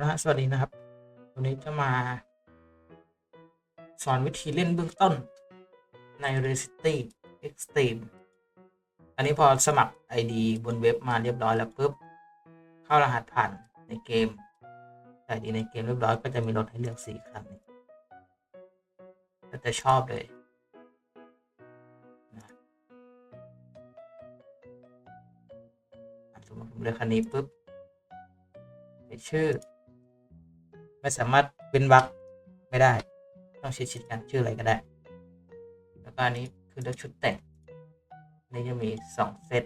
นะฮะสวัสดีนะครับ วันนี้จะมา สอนวิธีเล่นเบื้องต้นใน r e c i t y Extreme อันนี้พอสมัคร ID บนเว็บมาเรียบร้อยแล้วปุ๊บ เข้ารหัสผ่านในเกมใส่ดีในเกมเรียบร้อยก็จะมีรถให้เลือกสี่คันก็จะชอบเลยนะอะสมมติผมเลือกคันนี้ปุ๊บใส่ชื่อ ไม่สามารถเป็นวรรคไม่ได้ ต้องชิดชิดกันชื่ออะไรก็ได้ แล้วก็อันนี้คือเลือกชุดแต่งนนี้จะมีสองเซต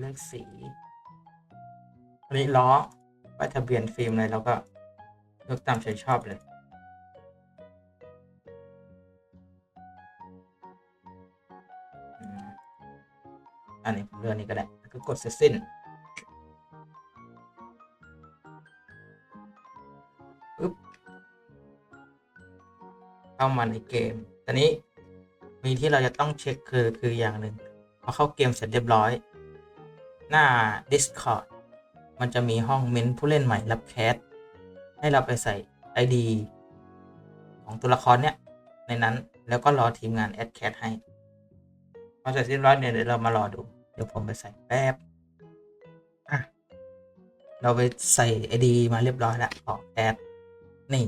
เลือกสีอันนี้ล้อป้ายทะเบียนฟิล์มอะไรเราก็เลือกตามใจชอบเลยอันนี้ผมเลือกอันนี้ก็ได้แล้วก็กดเสร็จสิ้น เข้ามาในเกม ตอนนี้มีที่เราจะต้องเช็คคือคืออย่างหนึ่งพอเข้าเกมเสร็จเรียบร้อย หน้า Discord มันจะมีห้องเมนผู้เล่นใหม่รับแคสให้เราไปใส่ ID ของตัวละครเนี้ยในนั้นแล้วก็รอทีมงานแอดแคสให้พอเสร็จเรียบร้อยเนี่ยเดี๋ยวเรามารอดู เดี๋ยวผมไปใส่แป๊บอะเราไปใส่ ID มาเรียบร้อยแล้วขอแอดนี่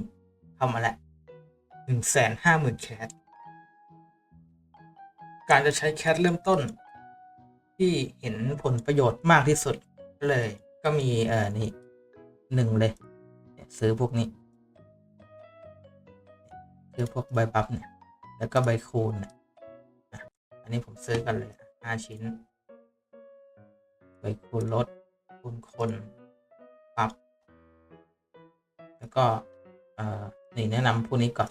เข้ามาแล้ว หนึ่งแสนห้าหมื่นแคทการจะใช้แคทเริ่มต้น ที่เห็นผลประโยชน์มากที่สุดเลย ก็มี เออนี่หนึ่งเลย ซื้อพวกนี้ ซื้อพวกใบบัฟเนี่ย แล้วก็ใบคูณเนี่ยอะอันนี้ผมซื้อกันเลยห้าชิ้น ใบคูณลดคูณคนปับแล้วก็ เอ่อ นี่แนะนำพวกนี้ก่อน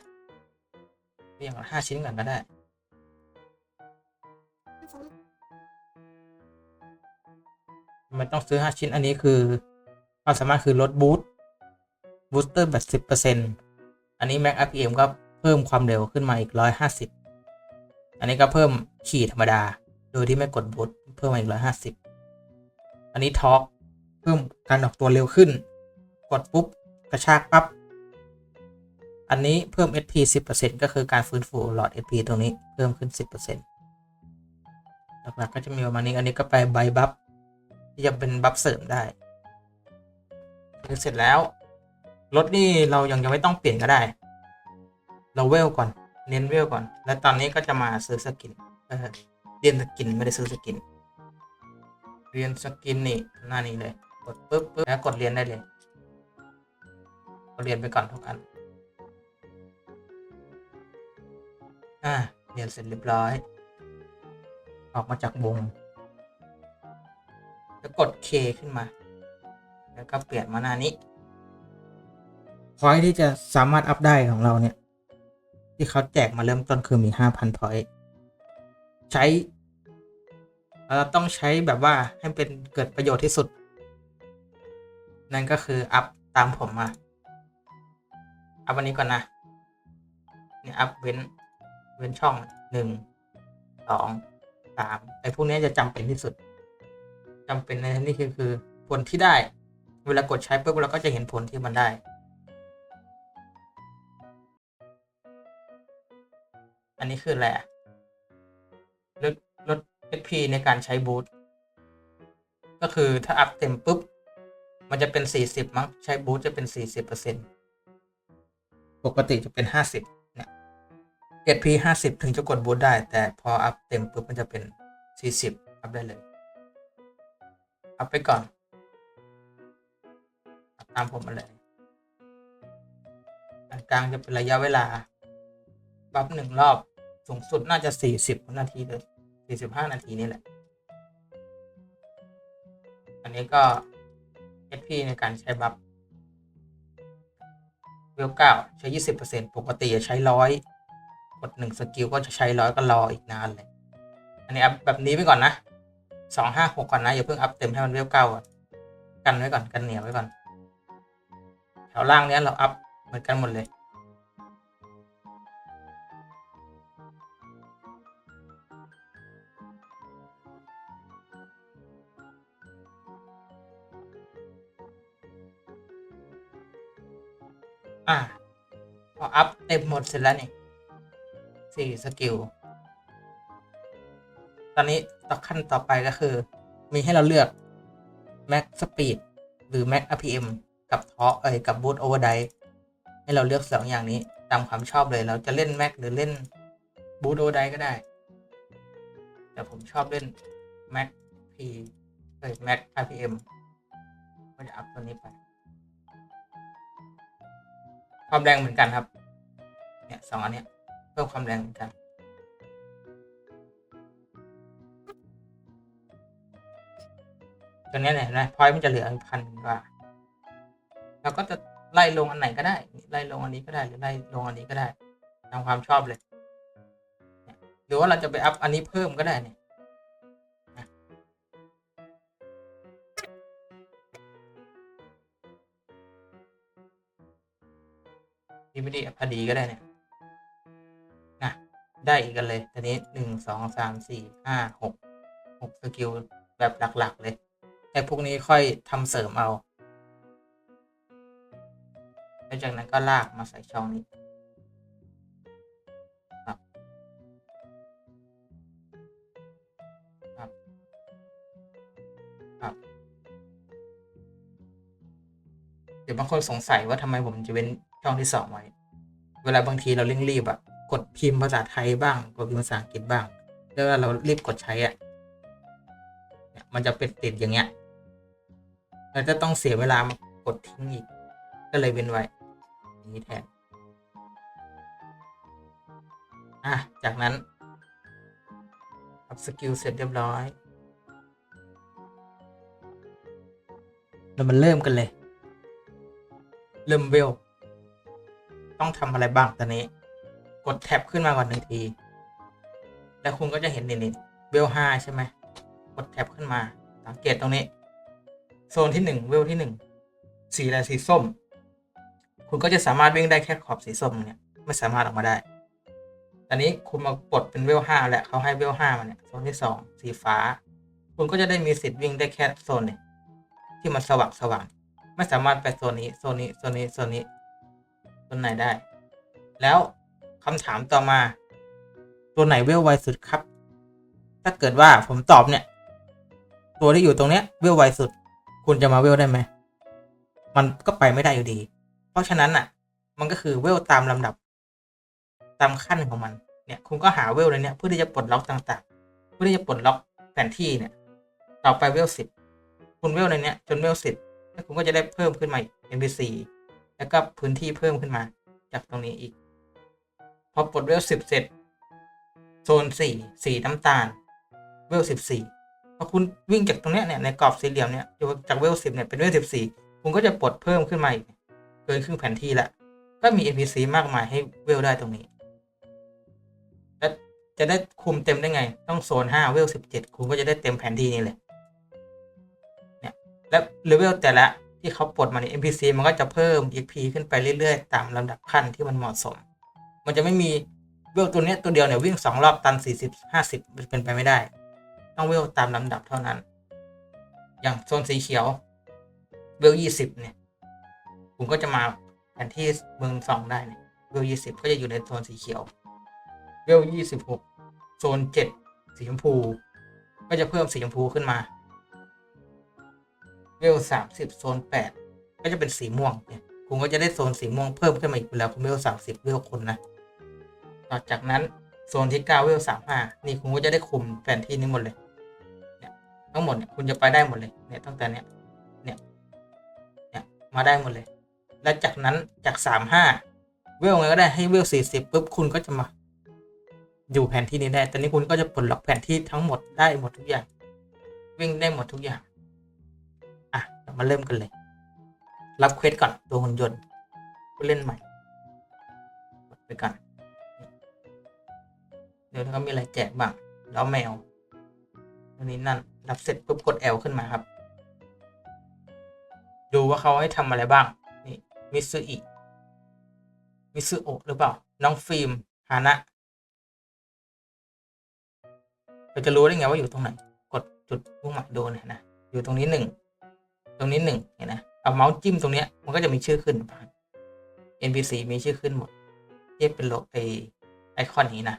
อย่างละห้าชิ้นก่อนก็ได้มันต้องซื้อห้าชิ้นอันนี้คือความสามารถคือลดบูสต์บูสเตอร์แบบสิบเปอร์เซ็นอันนี้ Mac RPM ก็เพิ่มความเร็วขึ้นมาอีกร้อยห้าสิบอันนี้ก็เพิ่มขี่ธรรมดา โดยที่ไม่กดบูสต์เพิ่มมาอีกร้อยห้าสิบอันนี้ทอร์กเพิ่มการออกตัวเร็วขึ้น กดปุ๊บ กระชากปับ๊บ อันนี้เพิ่ม SP 10%ก็คือการฟื้นฟูหลอด SP ตรงนี้เพิ่มขึ้น 10%หลักๆก็จะมีประมาณนี้ อันนี้ก็ไปใบบัฟที่จะเป็นบัฟเสริมได้คือเสร็จแล้ว รถนี่เรายังยังไม่ต้องเปลี่ยนก็ได้ เราเวลก่อน เน้นเวลก่อน แล้วตอนนี้ก็จะมาซื้อสกินเเรียนสกินไม่ได้ซื้อสกิน เรียนสกินนี่หน้านี้เลย กดปุ๊บปุ๊บแล้วกดเรียนได้เลยเรียนไปก่อนทุกอัน อ่าเรียนเสร็จเรียบร้อย ออกมาจากวง แล้วกด K ขึ้นมา แล้วก็เปลี่ยนมาหน้านี้พอยที่จะสามารถอัพได้ของเราเนี่ย ที่เขาแจกมาเริ่มต้นคือมี5,000พอยใช้ เราต้องใช้แบบว่าให้เป็นเกิดประโยชน์ที่สุด นั่นก็คืออัพตามผมมา อัพวันนี้ก่อนนะ เนี่ยอัพเว้น เว้นช่องหนึ่งสองสามไอ้พวกนี้จะจำเป็นที่สุดจำเป็นในที่นี้คือคือผลที่ได้ เวลากดใช้ปุ๊บเราก็จะเห็นผลที่มันได้อันนี้คืออะไรอะลดลด HP ในการใช้บูทก็คือถ้าอัพเต็มปุ๊บ มันจะเป็นสี่สิบมั้ง ใช้บูทจะเป็นสี่สิบเปอร์เซ็นปกติจะเป็นห้าสิบเนี่ย HP ห้าสิบถึงจะกดบูทได้ แต่พออัพเต็มปุ๊บมันจะเป็นสี่สิบอัพได้เลย อัพไปก่อน ตามผมมาเลยอันกลางจะเป็นระยะเวลา บัฟหนึ่งรอบ สูงสุดน่าจะสี่สิบนาทีเลยสี่สิบห้านาทีนี่แหละ อันนี้ก็ HP ในการใช้บัฟเวลเก้าใช้ยี่สิบเปอร์เซ็นปกติจะใช้ร้อย กดหนึ่งสกิลก็จะใช้ร้อยก็รออีกนานเลย อันนี้อัพแบบนี้ไปก่อนนะสองห้าหกก่อนนะอย่าเพิ่งอัพเต็มให้มันเวลเก้าก่อนกันไว้ก่อนกันเหนียวไว้ก่อน แถวล่างเนี้ยเราอัพเหมือนกันหมดเลยอะพออัพเต็มหมดเสร็จแล้วนี่ สี่สกิล ตอนนี้ต่อขั้นต่อไปก็คือ มีให้เราเลือก Max Speed หรือ Max RPM กับทอเอ้ยกับ Boost Overdrive ให้เราเลือกสองอย่างนี้ ตามความชอบเลยเราจะเล่น Max หรือเล่น Boost Overdrive ก็ได้ แต่ผมชอบเล่น Max P เอ้ย Max RPM ก็จะอัพตัวนี้ไปความแรงเหมือนกันครับ เนี่ยสองอันเนี้ย เพิ่มความแรงเหมือนกันตัวเนี้เนี่ยนะพอยมันจะเหลือพันกว่าเราก็จะไล่ลงอันไหนก็ได้ ไล่ลงอันนี้ก็ได้หรือไล่ลงอันนี้ก็ได้ตามความชอบเลย หรือว่าเราจะไปอัพอันนี้เพิ่มก็ได้เนี่ยดีไม่ดีอัพอดีก็ได้เนี่ย ได้อีกกันเลยตอนนี้หนึ่งสองสามสี่ห้าหกหกสกิลแบบหลัก ๆ เลยแต่พวกนี้ค่อยทำเสริมเอาแล้วจากนั้นก็ลากมาใส่ช่องนี้ครับครับครับเดี๋ยวบางคนสงสัยว่าทำไมผมจะเว้นช่องที่สองไว้ เวลาบางทีเราเร่งรีบอะ กดพิมพ์ภาษาไทยบ้าง กดพิมพ์ภาษาอังกฤษบ้าง แล้วเวลาเรารีบกดใช้อะเนี่ยมันจะเป็นติดอย่างเงี้ยเราจะต้องเสียเวลามากดทิ้งอีก ก็เลยเว้นไว้อย่างนี้แทนอะ จากนั้นอัพสกิลเสร็จเรียบร้อย เรามาเริ่มกันเลย เริ่มเวล ต้องทำอะไรบ้างตอนนี้ กดแท็บขึ้นมาก่อนหนึ่งที แล้วคุณก็จะเห็นนี่เวลห้าใช่ไหมกดแท็บขึ้นมา สังเกตตรงนี้ โซนที่หนึ่งเวลที่หนึ่งสีอะไรสีส้ม คุณก็จะสามารถวิ่งได้แค่ขอบสีส้มเนี่ยไม่สามารถออกมาได้ ตอนนี้คุณมากดเป็นเวลห้าแหละเขาให้เวลห้ามาเนี่ยโซนที่สองสีฟ้า คุณก็จะได้มีสิทธิ์วิ่งได้แค่โซนเนี่ยที่มันสว่างสว่างไม่สามารถไปโซนนี้โซนนี้โซนนี้โซนนี้โซนไหนได้ แล้ว คำถามต่อมา ตัวไหนเวลไวสุดครับ ถ้าเกิดว่าผมตอบเนี่ย ตัวที่อยู่ตรงเนี้ยเวลไวสุด คุณจะมาเวลได้ไหม มันก็ไปไม่ได้อยู่ดี เพราะฉะนั้นอะ มันก็คือเวลตามลำดับ ตามขั้นของมัน เนี่ย คุณก็หาเวลในเนี้ยเพื่อที่จะปลดล็อกต่างๆ เพื่อที่จะปลดล็อกแผนที่เนี่ย ต่อไปเวลสิบคุณเวลในเนี้ยจนเวลสิบแล้วคุณก็จะได้เพิ่มขึ้นมาอีก NPC แล้วก็พื้นที่เพิ่มขึ้นมาจากตรงนี้อีก พอปลดเวลสิบเสร็จ โซนสี่สีน้ำตาล เวลสิบสี่พอคุณวิ่งจากตรงเนี้ยเนี่ยในกรอบสี่เหลี่ยมเนี่ยจากเวลสิบเนี่ยเป็นเวลสิบสี่คุณก็จะปลดเพิ่มขึ้นมาอีกเกินครึ่งแผนที่ละก็มี NPC มากมายให้เวลได้ตรงนี้ และจะได้คุมเต็มได้ไง ต้องโซนห้าเวลสิบเจ็ดคุณก็จะได้เต็มแผนที่นี้เลยเนี่ยและเลเวลแต่ละที่เขาปลดมาใน NPC มันก็จะเพิ่ม EP ขึ้นไปเรื่อย ๆ ตามลำดับขั้นที่มันเหมาะสม มันจะไม่มีเวลตัวนี้ตัวเดียวเนี่ยวิ่งสองรอบตันสี่สิบห้าสิบเป็นไปไม่ได้ ต้องเวลตามลำดับเท่านั้น อย่างโซนสีเขียว เวลยี่สิบเนี่ย ผมก็จะมาแผนที่เมืองสองได้เนี่ยเวลยี่สิบก็จะอยู่ในโซนสีเขียว เวลยี่สิบหกโซนเจ็ดสีชมพู ก็จะเพิ่มสีชมพูขึ้นมา เวลสามสิบโซนแปดก็จะเป็นสีม่วงเนี่ยคุณก็จะได้โซนสีม่วงเพิ่มขึ้นมาอีกเวลาคุณเวลสามสิบเวลคนนะ ต่อจากนั้นโซนที่เก้าเวลสามห้านี่คุณก็จะได้คุมแผนที่นี้หมดเลยเนี่ยทั้งหมดเนี่ยคุณจะไปได้หมดเลยเนี่ยตั้งแต่เนี้ยเนี่ยเนี่ยมาได้หมดเลย และจากนั้นจากสามห้าเวลไงก็ได้ให้เวลสี่สิบปุ๊บคุณก็จะมาอยู่แผนที่นี้ได้ ตอนนี้คุณก็จะปลดล็อกแผนที่ทั้งหมดได้หมดทุกอย่าง วิ่งได้หมดทุกอย่าง อะเรามาเริ่มกันเลย รับเควสก่อนตัวหุ่นยนต์ผู้เล่นใหม่ไปก่อน เดี๋ยวเขามีอะไรแจกบ้างแล้วแมวอันนี้นั่น รับเสร็จปุ๊บกด L ขึ้นมาครับ ดูว่าเขาให้ทำอะไรบ้าง นี่ มิซึอิ มิซึโอหรือเปล่า น้องฟิล์ม ฮานะเราจะรู้ได้ไงว่าอยู่ตรงไหน กดจุดมุ่งหมายดูเนี่ยนะ อยู่ตรงนี้หนึ่ง ตรงนี้หนึ่งเห็นนะ เอาเมาส์จิ้มตรงเนี้ย มันก็จะมีชื่อขึ้น NPC มีชื่อขึ้นหมดที่เป็นโลไอไอคอนนี้นะ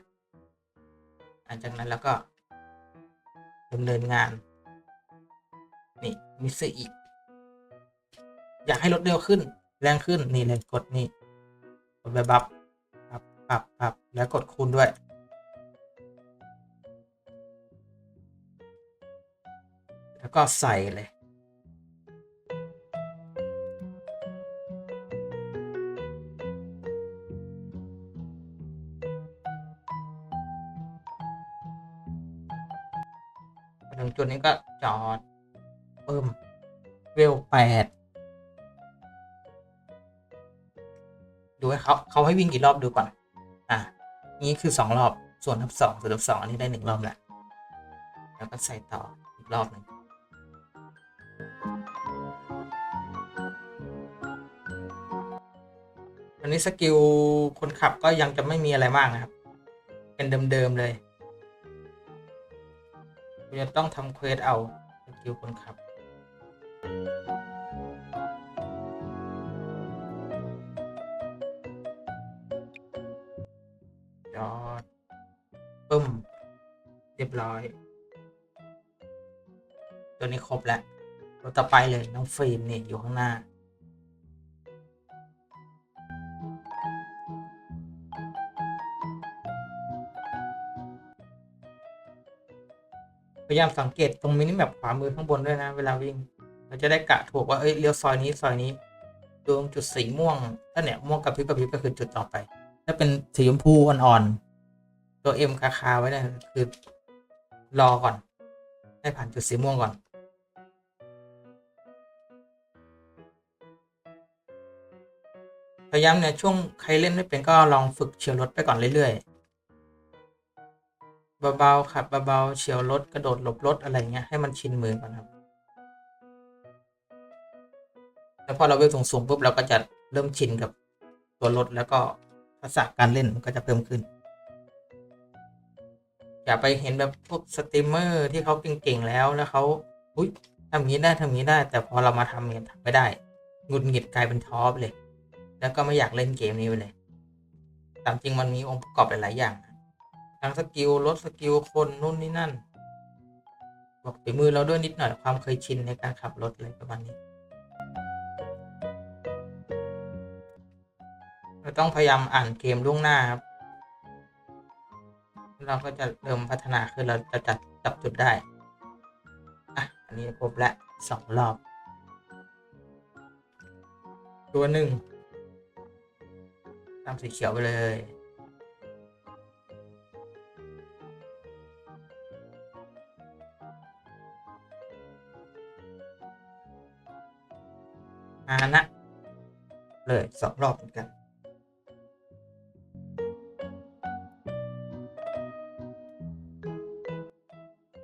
ลังจากนั้นแล้วก็ดำเนินงาน นี่มิสอีก อยากให้รถเร็วขึ้น แรงขึ้นนี่เลยกดนี่กดแบบบัฟปรับปรับปรับแล้วกดคูณด้วย แล้วก็ใส่เลย จุดนี้ก็จอดเพิ่มเวลแปดดูให้เขาเขาให้วิ่งกี่รอบดูก่อน อะ นี่คือสองรอบ ส่วนทับสองส่วนทับสองอันนี้ได้หนึ่งรอบแหละ แล้วก็ใส่ต่ออีกรอบหนึ่งอันนี้สกิลคนขับก็ยังจะไม่มีอะไรมากนะครับ เป็นเดิมๆเลย คุณจะต้องทำเควสเอาสกิลคนขับจอดปึ้ม เรียบร้อย ตัวนี้ครบแล้วตัวต่อไปเลยน้องฟิล์มนี่อยู่ข้างหน้า ยายามสังเกตตรงมินิแมปขวามือข้างบนด้วยนะ เวลาวิ่ง เราจะได้กะถูกว่าเอ้ยเลี้ยวซอยนี้ซอยนี้ดวงจุดสีม่วงถ้าเนี่ยม่วงกับพริบกับพริบก็คือจุดต่อไป ถ้าเป็นสีชมพูอ่อนๆตัวเอ็มคาคาไว้เนะคือรอก่อน ให้ผ่านจุดสีม่วงก่อนพยายามเนี่ยช่วงใครเล่นไม่เป็นก็ลองฝึกเฉียวรถไปก่อนเรื่อยๆ เบาๆขับเบาๆเฉียวรถกระโดดหลบรถอะไรเงี้ยให้มันชินมือก่อนครับแล้วพอเราไปสูงๆปุ๊บเราก็จะเริ่มชินกับตัวรถแล้วก็ทักษะการเล่นมันก็จะเพิ่มขึ้น อย่าไปเห็นแบบพวกสตรีมเมอร์ที่เขาเก่งๆแล้วแล้วเขาอุ้ยทำงนี้ได้ทำงนี้ได้ แต่พอเรามาทำเนี่ยทำไม่ได้หงุดหงิดกลายเป็นท้อไปเลย แล้วก็ไม่อยากเล่นเกมนี้ไปเลยตามจริงมันมีองค์ประกอบหลายๆอย่างนะ ทั้งสกิลรถสกิลคนนู่นนี่นั่น บอกฝีมือเราด้วยนิดหน่อยความเคยชินในการขับรถอะไรประมาณนี้เราต้องพยายามอ่านเกมล่วงหน้าครับ เราก็จะเริ่มพัฒนาคือเราจะจัดจับจุดได้ อะ อันนี้ครบและสองรอบ ตัวหนึ่งตามสีเขียวไปเลย เลยสองรอบเหมือนกัน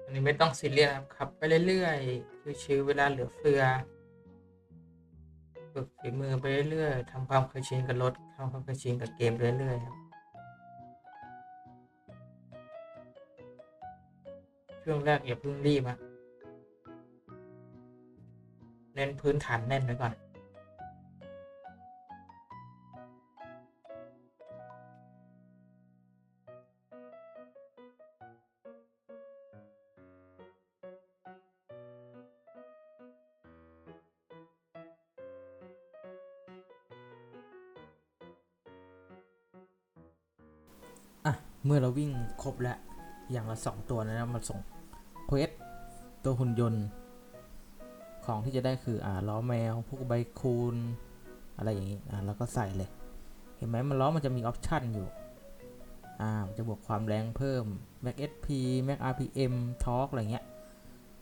อันนี้ไม่ต้องซีเรียสครับขับไปเรื่อยๆชิวๆเวลาเหลือเฟือฝึกฝีมือไปเรื่อยๆทำความเคยชินกับรถทำความเคยชินกับเกมเรื่อยๆครับช่วงแรกอย่าเพิ่งรีบอะเน้นพื้นฐานแน่นไว้ก่อน เมื่อเราวิ่งครบแล้ว อย่างละสองตัวนะครับมาส่งเควสตัวหุ่นยนต์ ของที่จะได้คืออ่าล้อแมว พวกใบคูณ อะไรอย่างนี้อ่าแล้วก็ใส่เลย เห็นไหมมันล้อมันจะมีออปชันอยู่อ่ามันจะบวกความแรงเพิ่ม Max SP Max RPM Torque อะไรเงี้ย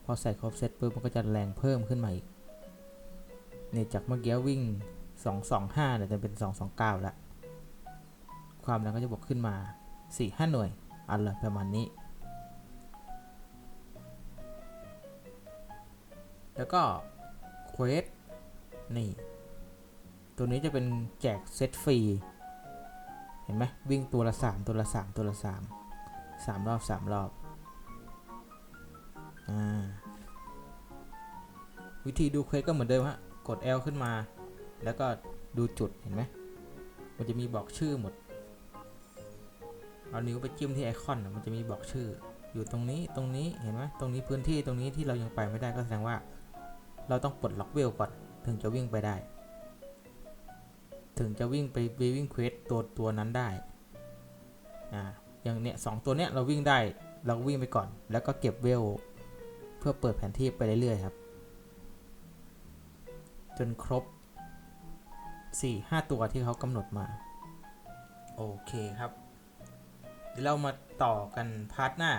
พอใส่ครบเซตปุ๊บมันก็จะแรงเพิ่มขึ้นมาอีกเนี่ยจากเมื่อกี้วิ่ง 225เนี่ยจะเป็น 229 แล้ว ความแรงก็จะบวกขึ้นมา 4-5 หน่วยอันละประมาณนี้ แล้วก็เควสนี่ ตัวนี้จะเป็นแจกเซตฟรี เห็นไหมวิ่งตัวละ 3 ตัวละ 3 ตัวละ 3 3 รอบ 3 รอบ อ่า วิธีดูเควสก็เหมือนเดิมฮะ กด L ขึ้นมา แล้วก็ดูจุด เห็นไหม มันจะมีบอกชื่อหมด เอานิ้วไปจิ้มที่ไอคอน มันจะมีบอกชื่อ อยู่ตรงนี้ตรงนี้เห็นไหมตรงนี้พื้นที่ตรงนี้ที่เรายังไปไม่ได้ก็แสดงว่า เราต้องปลดล็อกเวลก่อนถึงจะวิ่งไปได้ ถึงจะวิ่งไปไปวิ่งเควสตัวตัวนั้นได้อ่าอย่างเนี้ยสองตัวเนี้ยเราวิ่งได้เราก็วิ่งไปก่อน แล้วก็เก็บเวลเพื่อเปิดแผนที่ไปเรื่อยๆครับ จนครบ 4 5 ตัวที่เขากำหนดมา โอเคครับ เดี๋ยวเรามาต่อกันพาร์ทหน้า